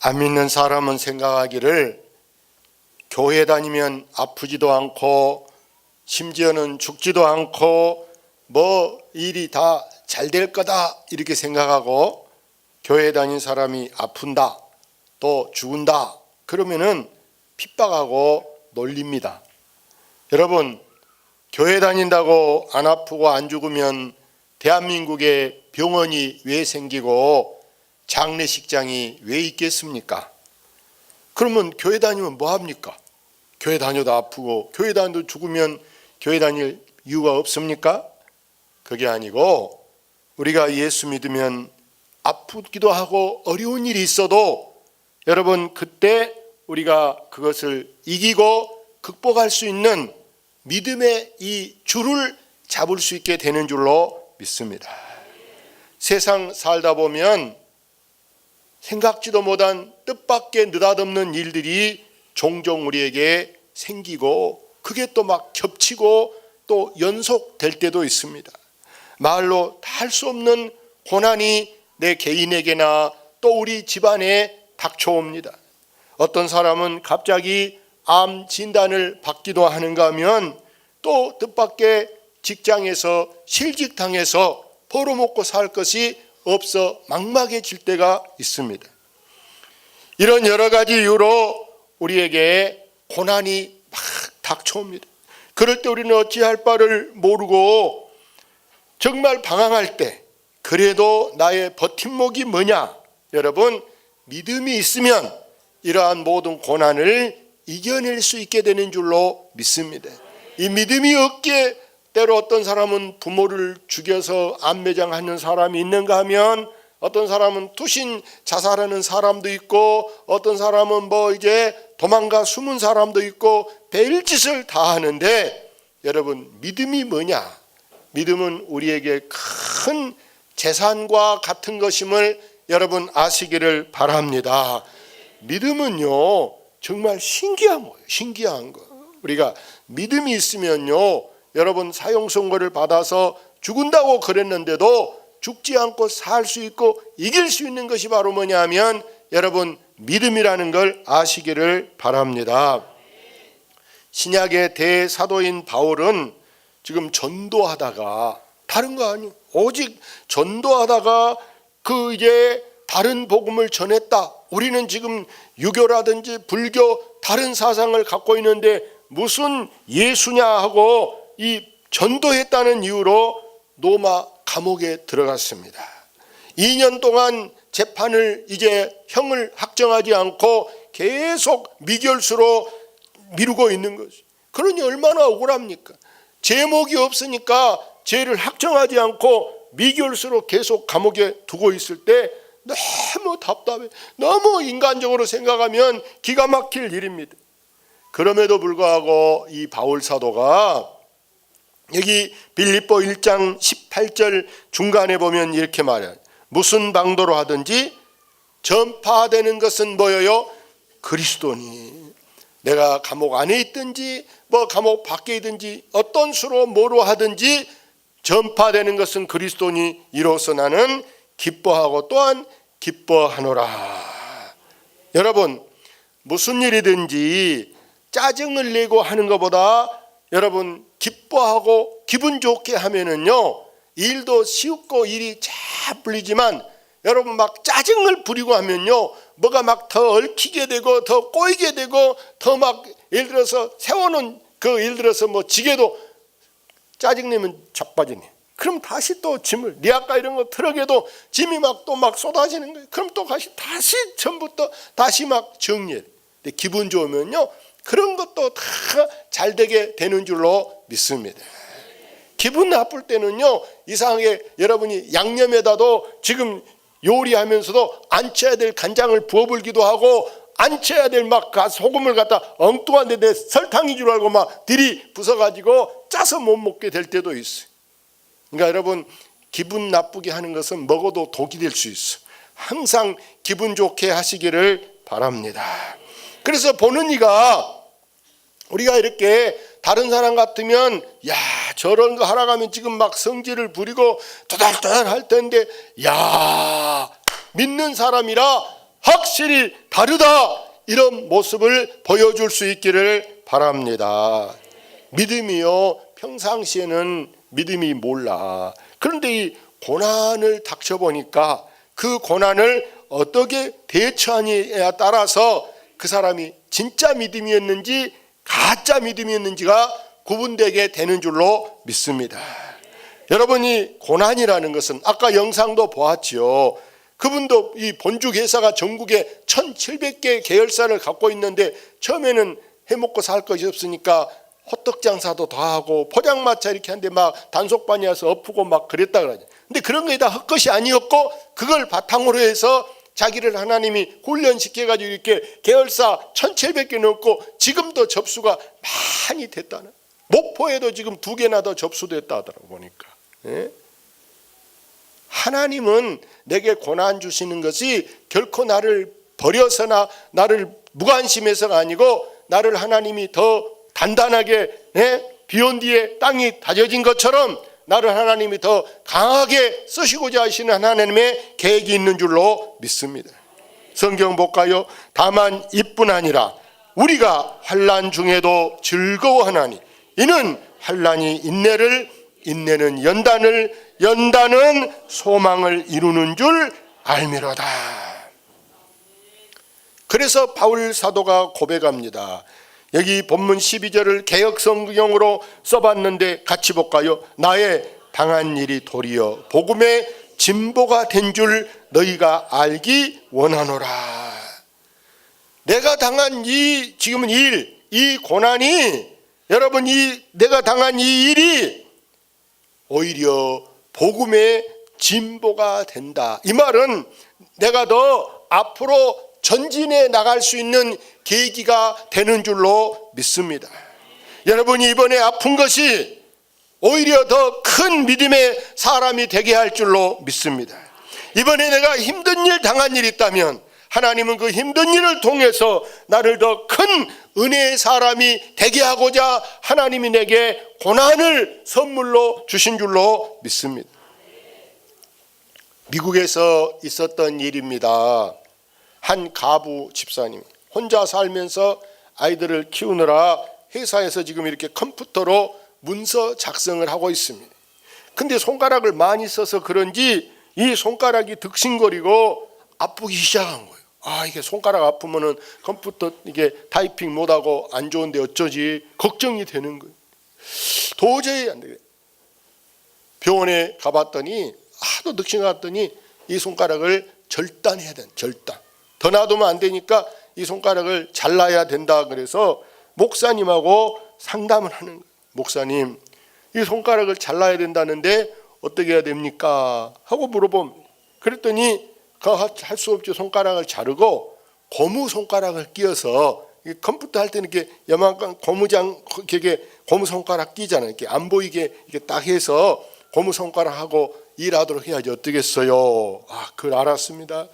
안 믿는 사람은 생각하기를 교회 다니면 아프지도 않고 심지어는 죽지도 않고 뭐 일이 다 잘 될 거다 이렇게 생각하고 교회 다닌 사람이 아픈다 또 죽은다 그러면은 핍박하고 놀립니다. 여러분 교회 다닌다고 안 아프고 안 죽으면 대한민국에 병원이 왜 생기고 장례식장이 왜 있겠습니까? 그러면 교회 다니면 뭐 합니까? 교회 다녀도 아프고 교회 다녀도 죽으면 교회 다닐 이유가 없습니까? 그게 아니고 우리가 예수 믿으면 아프기도 하고 어려운 일이 있어도 여러분 그때 우리가 그것을 이기고 극복할 수 있는 믿음의 이 줄을 잡을 수 있게 되는 줄로 믿습니다. 세상 살다 보면 생각지도 못한 뜻밖의 느닷없는 일들이 종종 우리에게 생기고 그게 또 막 겹치고 또 연속될 때도 있습니다. 말로 다 할 수 없는 고난이 내 개인에게나 또 우리 집안에 닥쳐옵니다. 어떤 사람은 갑자기 암 진단을 받기도 하는가 하면 또 뜻밖의 직장에서 실직당해서 벌어먹고 살 것이 없어 막막해질 때가 있습니다. 이런 여러 가지 이유로 우리에게 고난이 막 닥쳐옵니다. 그럴 때 우리는 어찌할 바를 모르고 정말 방황할 때 그래도 나의 버팀목이 뭐냐? 여러분 믿음이 있으면 이러한 모든 고난을 이겨낼 수 있게 되는 줄로 믿습니다. 이 믿음이 없기에 때로 어떤 사람은 부모를 죽여서 안매장하는 사람이 있는가 하면 어떤 사람은 투신 자살하는 사람도 있고 어떤 사람은 뭐 이제 도망가 숨은 사람도 있고 별짓을 다 하는데 여러분 믿음이 뭐냐? 믿음은 우리에게 큰 재산과 같은 것임을 여러분 아시기를 바랍니다. 믿음은요 정말 신기한 거예요. 신기한 거. 우리가 믿음이 있으면요 여러분 사형 선고를 받아서 죽은다고 그랬는데도 죽지 않고 살 수 있고 이길 수 있는 것이 바로 뭐냐면 여러분 믿음이라는 걸 아시기를 바랍니다. 신약의 대사도인 바울은 지금 전도하다가 다른 거 아니에요. 오직 전도하다가 그 이제 다른 복음을 전했다. 우리는 지금 유교라든지 불교 다른 사상을 갖고 있는데 무슨 예수냐 하고 이 전도했다는 이유로 노마 감옥에 들어갔습니다. 2년 동안 재판을 이제 형을 확정하지 않고 계속 미결수로 미루고 있는 것이. 그러니 얼마나 억울합니까? 제목이 없으니까 죄를 확정하지 않고 미결수로 계속 감옥에 두고 있을 때 너무 답답해. 너무 인간적으로 생각하면 기가 막힐 일입니다. 그럼에도 불구하고 이 바울 사도가 여기 빌립보 1장 18절 중간에 보면 이렇게 말해요. 무슨 방도로 하든지 전파되는 것은 뭐예요? 그리스도니. 내가 감옥 안에 있든지 뭐 감옥 밖에 있든지 어떤 수로 뭐로 하든지 전파되는 것은 그리스도니 이로써 나는 기뻐하고 또한 기뻐하노라. 여러분 무슨 일이든지 짜증을 내고 하는 것보다 여러분 기뻐하고 기분 좋게 하면은요 일도 쉽고 일이 잘 풀리지만 여러분 막 짜증을 부리고 하면요 뭐가 막 더 얽히게 되고 더 꼬이게 되고 더 막 예를 들어서 세워놓은 그 예를 들어서 뭐 지게도 짜증내면 자빠지네. 그럼 다시 또 짐을 리아까 이런 거 트럭에도 짐이 막 또막 쏟아지는 거예요. 그럼 또 다시 다시 전부터 다시 막 정리해. 근데 기분 좋으면요 그런 것도 다 잘 되게 되는 줄로 믿습니다. 기분 나쁠 때는요 이상하게 여러분이 양념에다도 지금 요리하면서도 안 쳐야 될 간장을 부어불기도 하고 안 쳐야 될 막 소금을 갖다 엉뚱한 데내 설탕인 줄 알고 막 들이 부숴가지고 짜서 못 먹게 될 때도 있어요. 그러니까 여러분 기분 나쁘게 하는 것은 먹어도 독이 될 수 있어. 항상 기분 좋게 하시기를 바랍니다. 그래서 보는 이가 우리가 이렇게 다른 사람 같으면 야 저런 거 하러 가면 지금 막 성질을 부리고 도달도달 할 텐데 야 믿는 사람이라 확실히 다르다 이런 모습을 보여줄 수 있기를 바랍니다. 믿음이요 평상시에는 믿음이 몰라. 그런데 이 고난을 닥쳐 보니까 그 고난을 어떻게 대처하느냐에 따라서 그 사람이 진짜 믿음이었는지 가짜 믿음이었는지가 구분되게 되는 줄로 믿습니다. 여러분이 고난이라는 것은 아까 영상도 보았지요. 그분도 이 본죽 회사가 전국에 1,700개 계열사를 갖고 있는데 처음에는 해먹고 살 것이 없으니까 호떡 장사도 다 하고 포장마차 이렇게 하는데 막 단속반이 와서 엎고 막 그랬다 그러죠. 근데 그런 게 다 헛것이 아니었고 그걸 바탕으로 해서 자기를 하나님이 훈련시켜 가지고 이렇게 계열사 1,700개 넘고 지금도 접수가 많이 됐다는. 목포에도 지금 두 개나 더 접수됐다 하더라고 보니까. 예? 하나님은 내게 고난 주시는 것이 결코 나를 버려서나 나를 무관심해서가 아니고 나를 하나님이 더 단단하게 예? 비온 뒤에 땅이 다져진 것처럼 나를 하나님이 더 강하게 쓰시고자 하시는 하나님의 계획이 있는 줄로 믿습니다. 성경 볼까요? 다만 이뿐 아니라 우리가 환란 중에도 즐거워하나니 이는 환란이 인내를 인내는 연단을 연단은 소망을 이루는 줄 알미로다. 그래서 바울 사도가 고백합니다. 여기 본문 12절을 개혁 성경으로 써봤는데 같이 볼까요? 나의 당한 일이 도리어 복음의 진보가 된 줄 너희가 알기 원하노라. 내가 당한 이 지금은 일, 이 고난이 여러분 이 내가 당한 이 일이 오히려 복음의 진보가 된다. 이 말은 내가 더 앞으로 전진해 나갈 수 있는 계기가 되는 줄로 믿습니다. 여러분이 이번에 아픈 것이 오히려 더 큰 믿음의 사람이 되게 할 줄로 믿습니다. 이번에 내가 힘든 일 당한 일 있다면 하나님은 그 힘든 일을 통해서 나를 더 큰 은혜의 사람이 되게 하고자 하나님이 내게 고난을 선물로 주신 줄로 믿습니다. 미국에서 있었던 일입니다. 한 가부 집사님 혼자 살면서 아이들을 키우느라 회사에서 지금 이렇게 컴퓨터로 문서 작성을 하고 있습니다. 근데 손가락을 많이 써서 그런지 이 손가락이 득신거리고 아프기 시작한 거예요. 아 이게 손가락 아프면은 컴퓨터 이게 타이핑 못 하고 안 좋은데 어쩌지 걱정이 되는 거예요. 도저히 안 되겠. 병원에 가봤더니 하도 득신 갔더니 이 손가락을 절단해야 된 절단. 더 놔두면 안 되니까 이 손가락을 잘라야 된다 그래서 목사님하고 상담을 하는 거예요. 목사님, 이 손가락을 잘라야 된다는데 어떻게 해야 됩니까? 하고 물어봄. 그랬더니 할 수 없죠. 손가락을 자르고 고무 손가락을 끼워서 이 컴퓨터 할 때는 이렇게 여만간 고무장 이게 고무 손가락 끼잖아요. 이렇게 안 보이게 이렇게 딱 해서 고무 손가락하고 일하도록 해야지 어떻겠어요? 아, 그걸 알았습니다.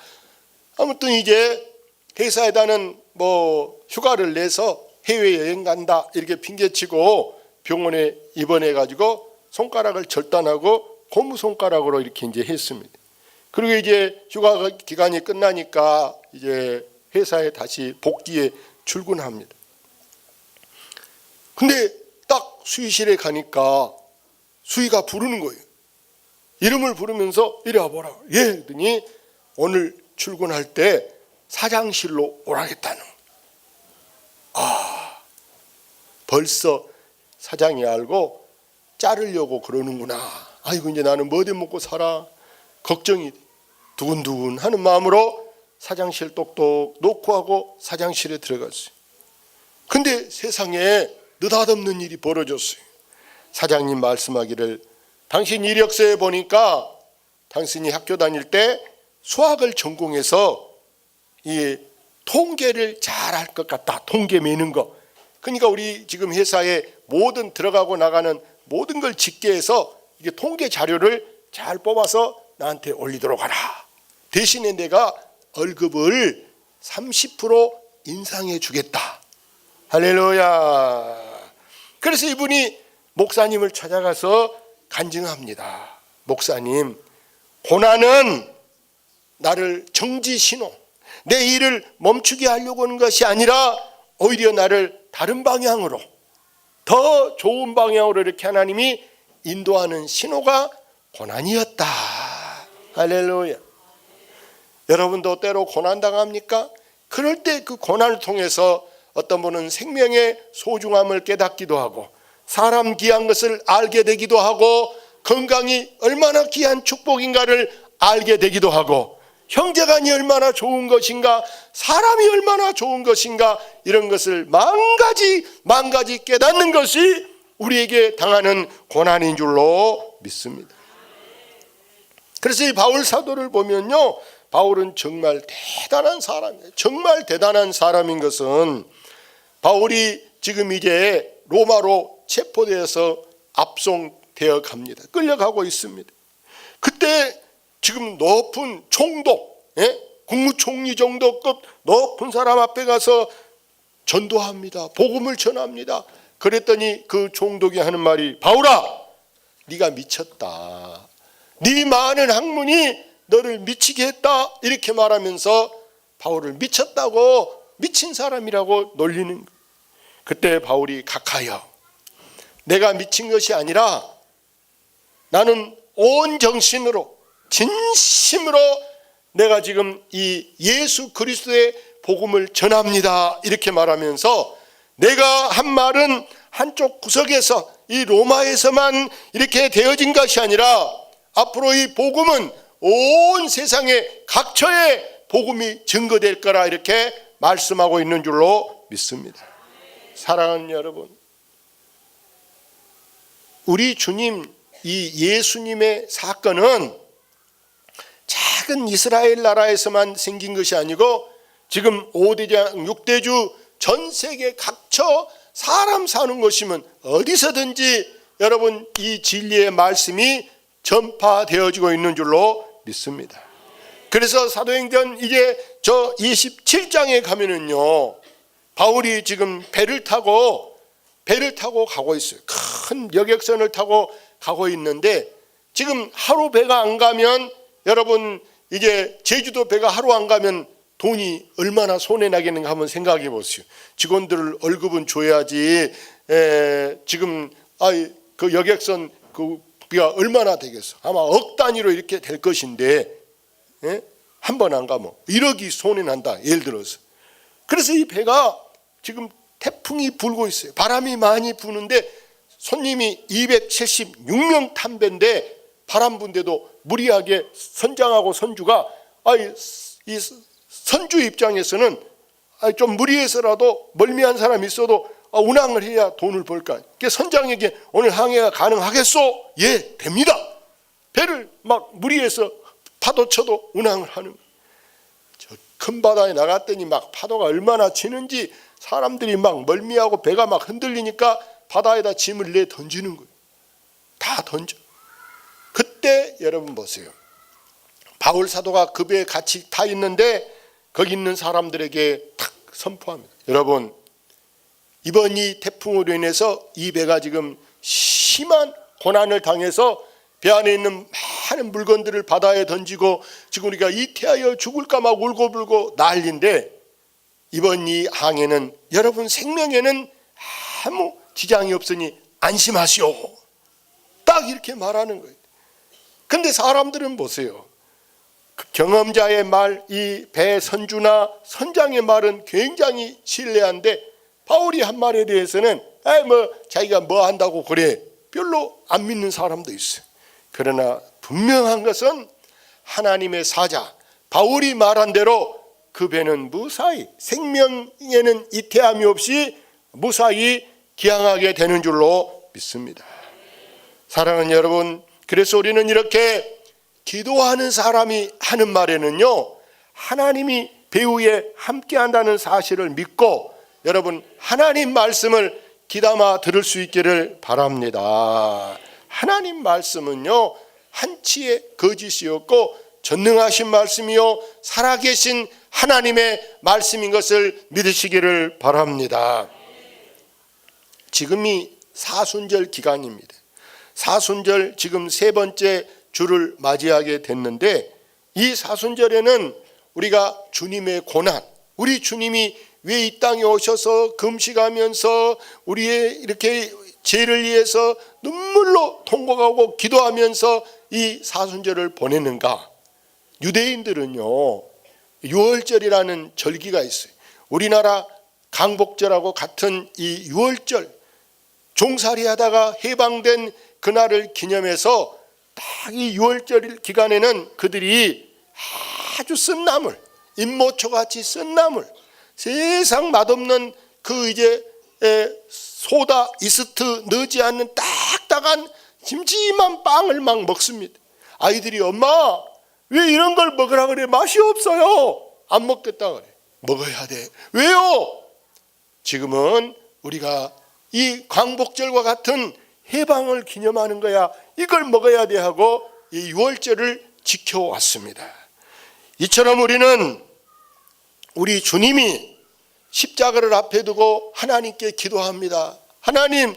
아무튼 이제 회사에다는 뭐 휴가를 내서 해외 여행 간다 이렇게 핑계치고 병원에 입원해 가지고 손가락을 절단하고 고무 손가락으로 이렇게 이제 했습니다. 그리고 이제 휴가 기간이 끝나니까 이제 회사에 다시 복귀에 출근합니다. 근데 딱 수의실에 가니까 수의가 부르는 거예요. 이름을 부르면서 이리 와보라. 예, 했더니 오늘 출근할 때 사장실로 오라겠다는. 아, 벌써 사장이 알고 자르려고 그러는구나. 아이고 이제 나는 뭐대 먹고 살아. 걱정이 두근두근 하는 마음으로 사장실 똑똑 놓고 하고 사장실에 들어갔어요. 근데 세상에 느닷없는 일이 벌어졌어요. 사장님 말씀하기를 당신 이력서에 보니까 당신이 학교 다닐 때 수학을 전공해서 이 통계를 잘 할 것 같다. 통계 매는 거. 그러니까 우리 지금 회사에 모든 들어가고 나가는 모든 걸 집계해서 이게 통계 자료를 잘 뽑아서 나한테 올리도록 하라. 대신에 내가 월급을 30% 인상해 주겠다. 할렐루야. 그래서 이분이 목사님을 찾아가서 간증합니다. 목사님, 고난은 나를 정지 신호, 내 일을 멈추게 하려고 하는 것이 아니라 오히려 나를 다른 방향으로 더 좋은 방향으로 이렇게 하나님이 인도하는 신호가 고난이었다. 할렐루야. 여러분도 때로 고난 당합니까? 그럴 때 그 고난을 통해서 어떤 분은 생명의 소중함을 깨닫기도 하고 사람 귀한 것을 알게 되기도 하고 건강이 얼마나 귀한 축복인가를 알게 되기도 하고 형제간이 얼마나 좋은 것인가 사람이 얼마나 좋은 것인가 이런 것을 만가지 만가지 깨닫는 것이 우리에게 당하는 고난인 줄로 믿습니다. 그래서 이 바울 사도를 보면요. 바울은 정말 대단한 사람이에요. 정말 대단한 사람인 것은 바울이 지금 이제 로마로 체포되어서 압송되어 갑니다. 끌려가고 있습니다. 그때 지금 높은 총독, 예? 국무총리 정도급 높은 사람 앞에 가서 전도합니다. 복음을 전합니다. 그랬더니 그 총독이 하는 말이 바울아, 네가 미쳤다. 네 많은 학문이 너를 미치게 했다. 이렇게 말하면서 바울을 미쳤다고 미친 사람이라고 놀리는. 그때 바울이 각하여 내가 미친 것이 아니라 나는 온 정신으로 진심으로 내가 지금 이 예수 그리스도의 복음을 전합니다. 이렇게 말하면서 내가 한 말은 한쪽 구석에서 이 로마에서만 이렇게 되어진 것이 아니라 앞으로 이 복음은 온 세상의 각처에 복음이 증거될 거라 이렇게 말씀하고 있는 줄로 믿습니다. 사랑하는 여러분, 우리 주님 이 예수님의 사건은 작은 이스라엘 나라에서만 생긴 것이 아니고 지금 5대장 6대주 전 세계 각처 사람 사는 곳이면 어디서든지 여러분 이 진리의 말씀이 전파되어지고 있는 줄로 믿습니다. 그래서 사도행전 이제 저 27장에 가면은요. 바울이 지금 배를 타고 배를 타고 가고 있어요. 큰 여객선을 타고 가고 있는데 지금 하루 배가 안 가면 여러분 이제 제주도 배가 하루 안 가면 돈이 얼마나 손해 나겠는가 한번 생각해 보세요. 직원들 월급은 줘야지. 에, 지금 아이 그 여객선 그 비가 얼마나 되겠어? 아마 억 단위로 이렇게 될 것인데 한 번 안 가면 1억이 손해 난다. 예를 들어서. 그래서 이 배가 지금 태풍이 불고 있어요. 바람이 많이 부는데 손님이 276명 탄 배인데 바람 분데도 무리하게 선장하고 선주가 아이 이 선주 입장에서는 좀 무리해서라도 멀미한 사람이 있어도 아, 운항을 해야 돈을 벌까. 그 선장에게 오늘 항해가 가능하겠소? 예, 됩니다. 배를 막 무리해서 파도 쳐도 운항을 하는 저 큰 바다에 나갔더니 막 파도가 얼마나 치는지 사람들이 막 멀미하고 배가 막 흔들리니까 바다에다 짐을 내 던지는 거예요. 다 던져. 그때 여러분 보세요. 바울 사도가 그 배에 같이 타 있는데 거기 있는 사람들에게 탁 선포합니다. 여러분 이번 이 태풍으로 인해서 이 배가 지금 심한 고난을 당해서 배 안에 있는 많은 물건들을 바다에 던지고 지금 우리가 이태하여 죽을까 막 울고불고 난리인데 이번 이 항해는 여러분 생명에는 아무 지장이 없으니 안심하시오. 딱 이렇게 말하는 거예요. 근데 사람들은 보세요. 그 경험자의 말, 이 배 선주나 선장의 말은 굉장히 신뢰한데 바울이 한 말에 대해서는 아뭐 자기가 뭐 한다고 그래 별로 안 믿는 사람도 있어요. 그러나 분명한 것은 하나님의 사자 바울이 말한 대로 그 배는 무사히 생명에는 이태함이 없이 무사히 기항하게 되는 줄로 믿습니다. 사랑하는 여러분, 그래서 우리는 이렇게 기도하는 사람이 하는 말에는요, 하나님이 배후에 함께 한다는 사실을 믿고 여러분, 하나님 말씀을 기담아 들을 수 있기를 바랍니다. 하나님 말씀은요, 한치의 거짓이었고, 전능하신 말씀이요, 살아계신 하나님의 말씀인 것을 믿으시기를 바랍니다. 지금이 사순절 기간입니다. 사순절 지금 세 번째 주를 맞이하게 됐는데 이 사순절에는 우리가 주님의 고난, 우리 주님이 왜 이 땅에 오셔서 금식하면서 우리의 이렇게 죄를 위해서 눈물로 통곡하고 기도하면서 이 사순절을 보냈는가? 유대인들은요, 유월절이라는 절기가 있어요. 우리나라 강복절하고 같은 이 유월절, 종살이 하다가 해방된 그날을 기념해서 딱이 유월절 기간에는 그들이 아주 쓴 나물, 임모초 같이 쓴 나물, 세상 맛없는 그 이제 에, 소다, 이스트 넣지 않는 딱딱한 심심한 빵을 막 먹습니다. 아이들이 엄마 왜 이런 걸 먹으라 그래 맛이 없어요. 안 먹겠다 그래. 먹어야 돼. 왜요? 지금은 우리가 이 광복절과 같은 해방을 기념하는 거야. 이걸 먹어야 돼 하고 이 6월절을 지켜왔습니다. 이처럼 우리는 우리 주님이 십자가를 앞에 두고 하나님께 기도합니다. 하나님,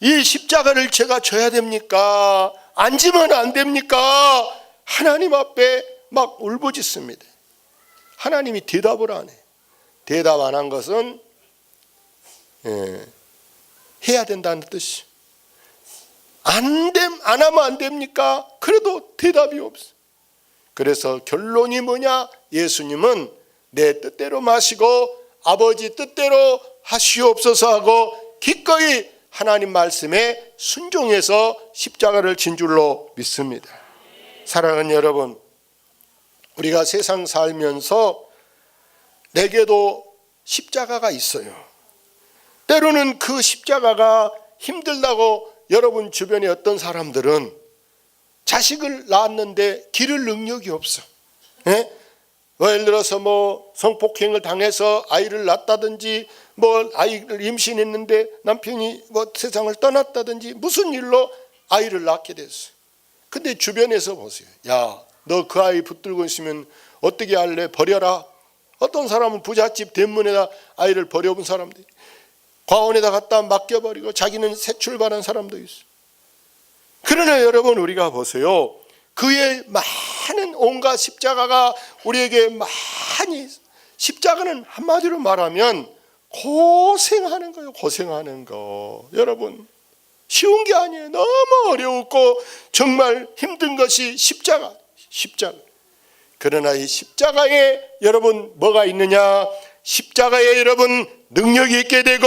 이 십자가를 제가 져야 됩니까? 안 지면 안 됩니까? 하나님 앞에 막 울부짖습니다. 하나님이 대답을 안 해. 대답 안 한 것은 예, 해야 된다는 뜻이. 안 됨, 안 하면 안 됩니까? 그래도 대답이 없어. 그래서 결론이 뭐냐? 예수님은 내 뜻대로 마시고 아버지 뜻대로 하시옵소서 하고 기꺼이 하나님 말씀에 순종해서 십자가를 진 줄로 믿습니다. 사랑하는 여러분, 우리가 세상 살면서 내게도 십자가가 있어요. 때로는 그 십자가가 힘들다고 여러분 주변에 어떤 사람들은 자식을 낳았는데 기를 능력이 없어. 예? 뭐 예를 들어서 뭐 성폭행을 당해서 아이를 낳았다든지 뭐 아이를 임신했는데 남편이 뭐 세상을 떠났다든지 무슨 일로 아이를 낳게 됐어. 근데 주변에서 보세요. 야, 너 그 아이 붙들고 있으면 어떻게 할래? 버려라. 어떤 사람은 부잣집 대문에다 아이를 버려본 사람들. 과원에다 갖다 맡겨버리고 자기는 새 출발한 사람도 있어. 그러나 여러분 우리가 보세요. 그의 많은 온갖 십자가가 우리에게 많이 십자가는 한마디로 말하면 고생하는 거예요. 고생하는 거. 여러분 쉬운 게 아니에요. 너무 어려웠고 정말 힘든 것이 십자가. 십자가. 그러나 이 십자가에 여러분 뭐가 있느냐? 십자가에 여러분 능력이 있게 되고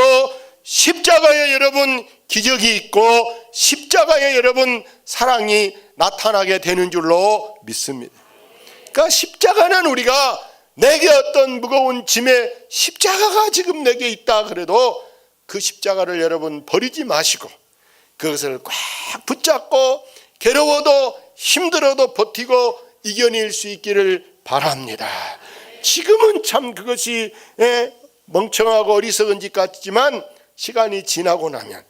십자가에 여러분 기적이 있고 십자가에 여러분 사랑이 나타나게 되는 줄로 믿습니다. 그러니까 십자가는 우리가 내게 어떤 무거운 짐에 십자가가 지금 내게 있다 그래도 그 십자가를 여러분 버리지 마시고 그것을 꽉 붙잡고 괴로워도 힘들어도 버티고 이겨낼 수 있기를 바랍니다. 지금은 참 그것이 예, 멍청하고 어리석은 짓 같지만 시간이 지나고 나면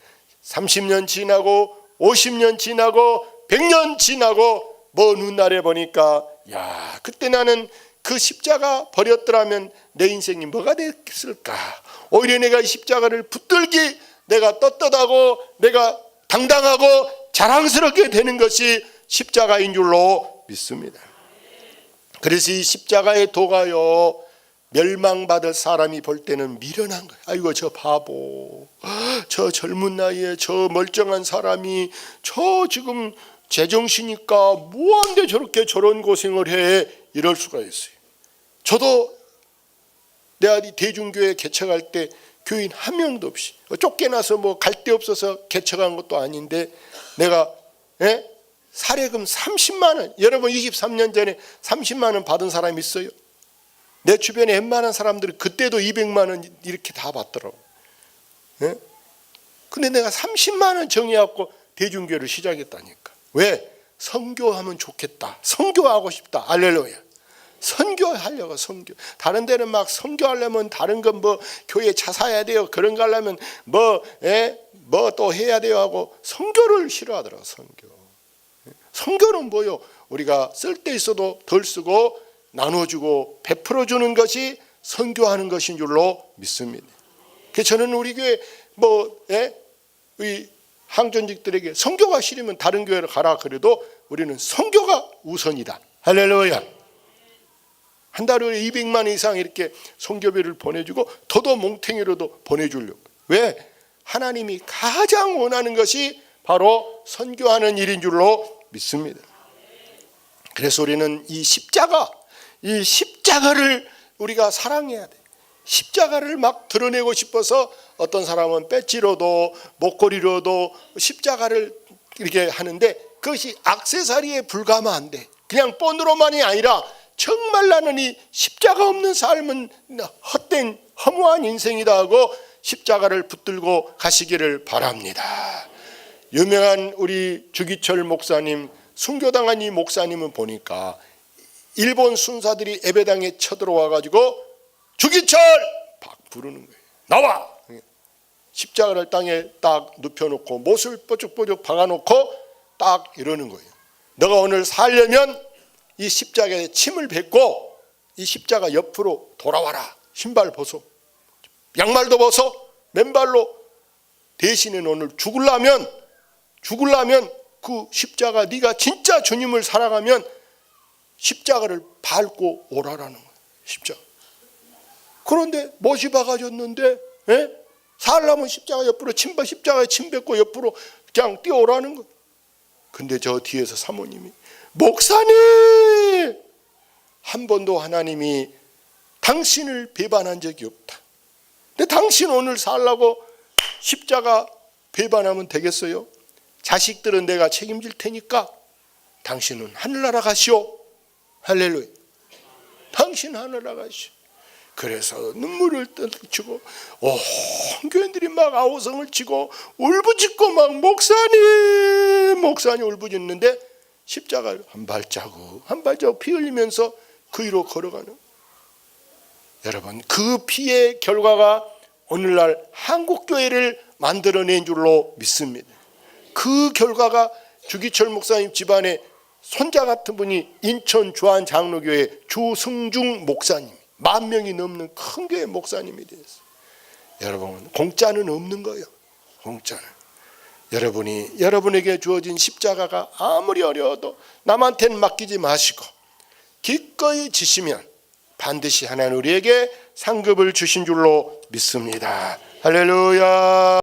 30년 지나고 50년 지나고 100년 지나고 먼 훗날에 보니까 야 그때 나는 그 십자가 버렸더라면 내 인생이 뭐가 됐을까? 오히려 내가 이 십자가를 붙들기 내가 떳떳하고 내가 당당하고 자랑스럽게 되는 것이 십자가인 줄로 믿습니다. 그래서 이 십자가의 도가요 멸망받을 사람이 볼 때는 미련한 거예요. 아이고 저 바보, 저 젊은 나이에 저 멀쩡한 사람이 저 지금 제정신이니까 뭐한데 저렇게 저런 고생을 해 이럴 수가 있어요. 저도 내 아들이 대중교회 개척할 때 교인 한 명도 없이 쫓겨나서 뭐 갈 데 없어서 개척한 것도 아닌데 내가 예? 사례금 30만 원 여러분 23년 전에 30만 원 받은 사람이 있어요. 내 주변에 웬만한 사람들이 그때도 200만 원 이렇게 다 받더라고. 예? 근데 내가 30만 원 정해갖고 대중교회를 시작했다니까. 왜? 선교하면 좋겠다. 선교하고 싶다. 알렐루야. 선교하려고 선교. 다른 데는 막 선교하려면 다른 건 뭐 교회 차 사야 돼요. 그런 거 하려면 뭐, 예? 뭐 또 해야 돼요 하고 선교를 싫어하더라고, 선교. 선교는 뭐요? 우리가 쓸 때 있어도 덜 쓰고 나눠주고 베풀어 주는 것이 선교하는 것인 줄로 믿습니다. 그 저는 우리 교회 뭐 예? 이 항전직들에게 선교가 싫으면 다른 교회를 가라 그래도 우리는 선교가 우선이다. 할렐루야. 한 달에 200만 이상 이렇게 성교비를 보내주고 더더 몽탱이로도 보내주려고. 왜? 하나님이 가장 원하는 것이 바로 선교하는 일인 줄로 믿습니다. 그래서 우리는 이 십자가, 이 십자가를 우리가 사랑해야 돼. 십자가를 막 드러내고 싶어서 어떤 사람은 배지로도 목걸이로도 십자가를 이렇게 하는데 그것이 악세사리에 불과하면 안 돼. 그냥 본으로만이 아니라 정말 나는 이 십자가 없는 삶은 헛된 허무한 인생이다 하고 십자가를 붙들고 가시기를 바랍니다. 유명한 우리 주기철 목사님 순교당한 이 목사님은 보니까 일본 순사들이 예배당에 쳐들어와 가지고 주기철 박 부르는 거예요. 나와 십자가를 땅에 딱 눕혀놓고 못을 뽀죽뽀죽 박아놓고 딱 이러는 거예요. 너가 오늘 살려면 이 십자가에 침을 뱉고 이 십자가 옆으로 돌아와라. 신발 벗어. 양말도 벗어. 맨발로 대신에 오늘 죽을라면 죽을라면 그 십자가 네가 진짜 주님을 사랑하면 십자가를 밟고 오라라는 거예요. 십자가. 그런데 못이 박아졌는데 예? 살라면 십자가 옆으로 침바 십자가에 침 뱉고 옆으로 그냥 뛰어오라는 거. 근데 저 뒤에서 사모님이 목사님 한 번도 하나님이 당신을 배반한 적이 없다. 근데 당신 오늘 살라고 십자가 배반하면 되겠어요? 자식들은 내가 책임질 테니까 당신은 하늘나라 가시오. 할렐루야. 당신 하늘나라 가시오. 그래서 눈물을 떨치고 온 교인들이 막 아우성을 치고 울부짖고 막 목사님 목사님 울부짖는데 십자가 한 발자국 한 발자국 피 흘리면서 그 위로 걸어가는 여러분 그 피의 결과가 오늘날 한국 교회를 만들어낸 줄로 믿습니다. 그 결과가 주기철 목사님 집안에 손자 같은 분이 인천 주한 장로교회 주승중 목사님 만 명이 넘는 큰 교회 목사님이 되었어요. 여러분 공짜는 없는 거예요. 공짜는 여러분이 여러분에게 주어진 십자가가 아무리 어려워도 남한테는 맡기지 마시고 기꺼이 지시면 반드시 하나님 우리에게 상급을 주신 줄로 믿습니다. 할렐루야.